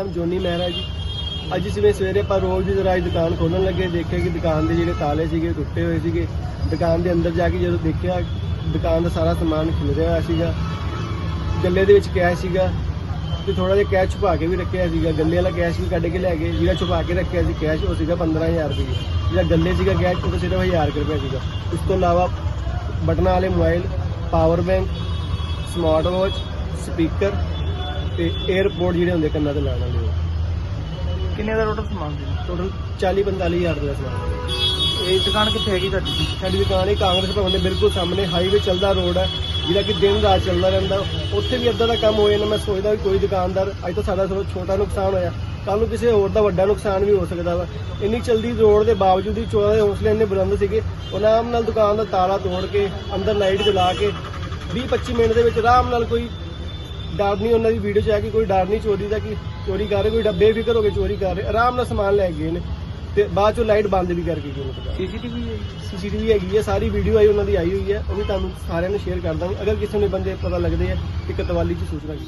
ਨਾਮ ਜੋਨੀ ਮਹਿਰਾ ਜੀ। ਅੱਜ ਸਵੇਰੇ ਸਵੇਰੇ ਆਪਾਂ ਰੋਜ਼ ਦੀ ਤਰ੍ਹਾਂ ਦੁਕਾਨ ਖੋਲਣ ਲੱਗੇ, ਦੇਖਿਆ ਕਿ ਦੁਕਾਨ ਦੇ ਜਿਹੜੇ ਤਾਲੇ ਸੀਗੇ ਟੁੱਟੇ ਹੋਏ ਸੀਗੇ। ਦੁਕਾਨ ਦੇ ਅੰਦਰ ਜਾ ਕੇ ਜਦੋਂ ਦੇਖਿਆ, ਦੁਕਾਨ ਦਾ ਸਾਰਾ ਸਮਾਨ ਖਿਲਰਿਆ ਹੋਇਆ ਸੀਗਾ। ਗੱਲੇ ਦੇ ਵਿੱਚ ਕੈਸ਼ ਸੀਗਾ ਤੇ ਥੋੜਾ ਜਿਹਾ ਕੈਸ਼ ਛੁਪਾ ਕੇ ਵੀ ਰੱਖਿਆ ਸੀਗਾ। ਗੱਲੇ ਵਾਲਾ ਕੈਸ਼ ਵੀ ਕੱਢ ਕੇ ਲੈ ਗਏ, ਜਿਹੜਾ ਛੁਪਾ ਕੇ ਰੱਖਿਆ ਸੀ, ਕੈਸ਼ ਉਹ ਸੀਗਾ 15000 ਰੁਪਏ। ਜਿਹੜਾ ਗੱਲੇ ਸੀਗਾ ਕੈਸ਼, ਉਹ ਤਾਂ ਸਿਰਫ 1000 ਰੁਪਏ ਸੀਗਾ। ਉਸ ਤੋਂ ਇਲਾਵਾ ਬਟਨਾਂ ਵਾਲੇ mobile, power bank, smart watch, speaker ਤੇ 에어ਪੋਰਟ ਜਿਹੜੇ ਹੁੰਦੇ ਕੰਨਾਂ ਤੇ ਲਾਉਣ ਵਾਲੇ ਉਹ ਕਿੰਨੇ ਦਾ ਟੋਟਲ ਸਮਾਨ ਸੀ? ਟੋਟਲ 40 45 ਹਜ਼ਾਰ ਦਾ ਸਮਾਨ ਇਹ ਦੁਕਾਨ ਕਿੱਥੇ ਹੈਗੀ ਤੁਹਾਡੀ? ਸਾਡੀ ਦੁਕਾਨ ਹੈ ਕਾਂਗਰਸ ਭਵਨ ਦੇ ਬਿਲਕੁਲ ਸਾਹਮਣੇ ਹਾਈਵੇ ਚੱਲਦਾ ਰੋਡ ਹੈ ਜਿਹੜਾ ਕਿ ਦਿਨ ਰਾਤ ਚੱਲਦਾ ਰਹਿੰਦਾ। ਉੱਥੇ ਵੀ ਅੱਧਾ ਦਾ ਕੰਮ ਹੋਏ ਨਾ ਮੈਂ ਸੋਚਦਾ ਵੀ ਕੋਈ ਦੁਕਾਨਦਾਰ ਅੱਜ ਤਾਂ ਸਾਡਾ ਥੋੜਾ ਛੋਟਾ ਨੁਕਸਾਨ ਹੋਇਆ। ਕੱਲ ਨੂੰ ਕਿਸੇ ਹੋਰ ਦਾ ਵੱਡਾ ਨੁਕਸਾਨ ਵੀ ਹੋ ਸਕਦਾ ਵਾ। ਇੰਨੀ ਚਲਦੀ ਰੋਡ ਦੇ ਬਾਵਜੂਦ ਵੀ ਚੋਰਾਂ ਦੇ ਹੌਸਲੇ ਇੰਨੇ ਬੁਲੰਦ ਸੀਗੇ ਉਹ ਆਰਾਮ ਨਾਲ ਦੁਕਾਨ ਦਾ ਤਾਲਾ ਤੋੜ ਕੇ ਅੰਦਰ ਲਾਈਟ ਜਲਾ ਕੇ 20 25 ਮਿੰਟ ਦੇ ਵਿੱਚ ਆਰਾਮ ਨਾਲ ਕੋਈ ਡਰ ਨਹੀਂ ਉਹਨਾਂ ਦੀ ਵੀਡੀਓ 'ਚ ਆ ਕਿ ਕੋਈ ਡਰ ਨਹੀਂ ਚੋਰੀ ਦਾ ਕਿ ਚੋਰੀ ਕਰ ਰਹੇ ਕੋਈ ਡੱਬੇ ਹੋ ਕੇ ਚੋਰੀ ਕਰ ਰਹੇ ਆਰਾਮ ਨਾਲ ਸਮਾਨ ਲੈ ਗਏ ਨੇ। ਤੇ ਬਾਅਦ ਚੋਂ ਲਾਈਟ ਬੰਦ ਵੀ ਕਰਕੇ ਗਏ ਨੇ ਦੁਕਾਨ ਸੀਸੀਟੀਵੀ ਹੈ ਸੀਸੀਟੀਵੀ ਹੈਗੀ ਹੈ ਸਾਰੀ ਵੀਡੀਓ ਆਈ ਉਹਨਾਂ ਦੀ ਆਈ ਹੋਈ ਹੈ ਉਹ ਵੀ ਤੁਹਾਨੂੰ ਸਾਰਿਆਂ ਨੂੰ ਸ਼ੇਅਰ ਕਰ ਦਾਂਗੇ ਅਗਰ ਕਿਸੇ ਨੂੰ ਬੰਦੇ ਪਤਾ ਲੱਗਦੇ ਆ ਕਿ ਕਤਵਾਲੀ 'ਚ ਸੂਚਨਾ ਜੀ